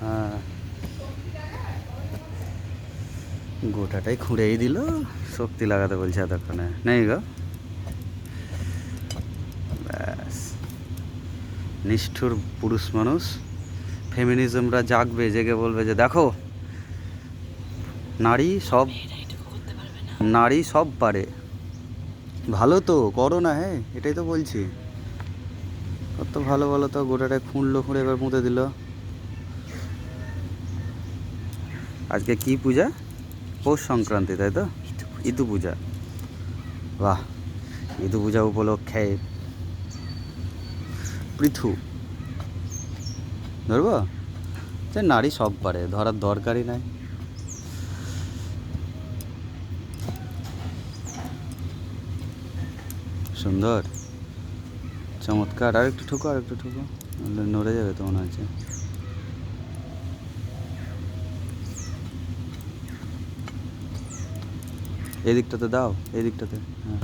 হ্যাঁ। গোটাটাই খুঁড়েই দিল, শক্তি লাগাতে বলছে এতক্ষণে। নেই গো? ব্যাস। নিষ্ঠুর পুরুষ মানুষ। ফেমিনিজমরা জাগবে, জেগে বলবে যে, দেখো, নারী সব নারী সব পারে। ভালো তো, করো না হ্যাঁ এটাই তো বলছি। কত ভালো ভালো তো গোটাটা খুঁড়লো, খুঁড়ে এবার মুতে দিল। আজকে কি পূজা? পৌষ সংক্রান্তি, তাই তো? ইদু পূজা। বাহ, ইদু পূজা উপলক্ষে পৃথু। ধরবো? যে নারী সব পারে, ধরার দরকারই নাই। সুন্দর। চমৎকার আর একটু ঠুকো আর একটু ঠুকো। নড়ে যাবে তো মনে হচ্ছে। এই দিকটাতে দাও এই দিকটাতে হ্যাঁ।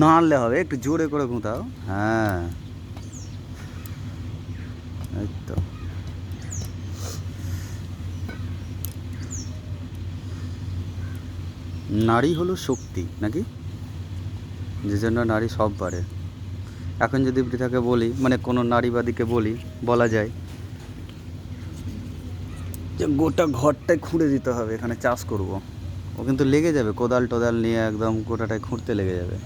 নাড়লে হবে, একটু জোরে করে গুঁতাও হ্যাঁ। এই তো। নারী হলো শক্তি, নাকি? যে জন্য নারী সব পারে এখন যদি বৃথাকে বলি মানে কোনো নারীবাদীকে বলি, বলা যায়। যে গোটা ঘরটাই খুঁড়ে দিতে হবে, এখানে চাষ করব। ও কিন্তু লেগে যাবে, কোদাল টোদাল নিয়ে একদম গোটাটায় খুঁড়তে লেগে যাবে।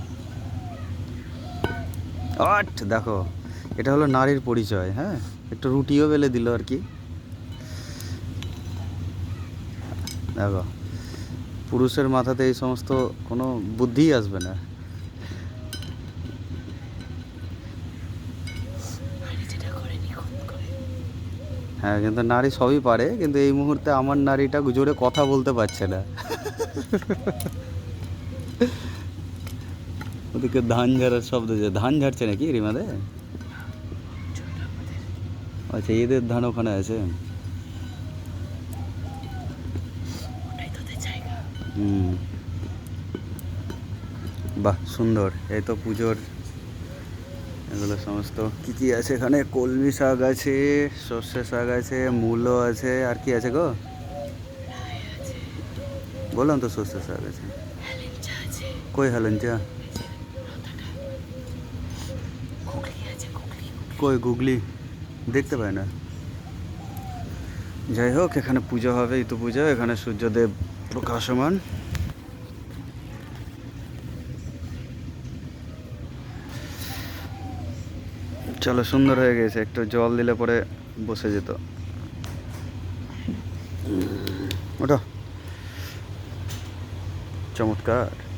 আট, দেখো, এটা হলো নারীর পরিচয় হ্যাঁ? একটু রুটিও বেলে দিল আর কি। দেখো, পুরুষের মাথাতে এই সমস্ত কোনো বুদ্ধিই আসবে না। হ্যাঁ কিন্তু নারী সবই পারে কিন্তু এই মুহূর্তে আমার নারীটা জোরে কথা বলতে পারছে না। ওদিকে ধান ঝাড়ার শব্দ যে ধান ঝাড়ছে নাকি রিমাদে আচ্ছা এদের ধান ওখানে আছে। হুম। বাহ সুন্দর। এই তো পুজোর এগুলো সমস্ত। কি কি আছে এখানে? কলমি শাক আছে, সর্ষে শাক আছে, মূলো আছে, আর কি আছে গো? বললাম তো সর্ষে শাক আছে। কই হেলেন চা কই গুগলি? দেখতে পাই না। যাই হোক, এখানে পুজো হবে, ইতু পুজো, এখানে সূর্যদেব প্রকাশমান। চলো সুন্দর হয়ে গেছে। একটু জল দিলে পরে বসে যেত। ওটা চমৎকার।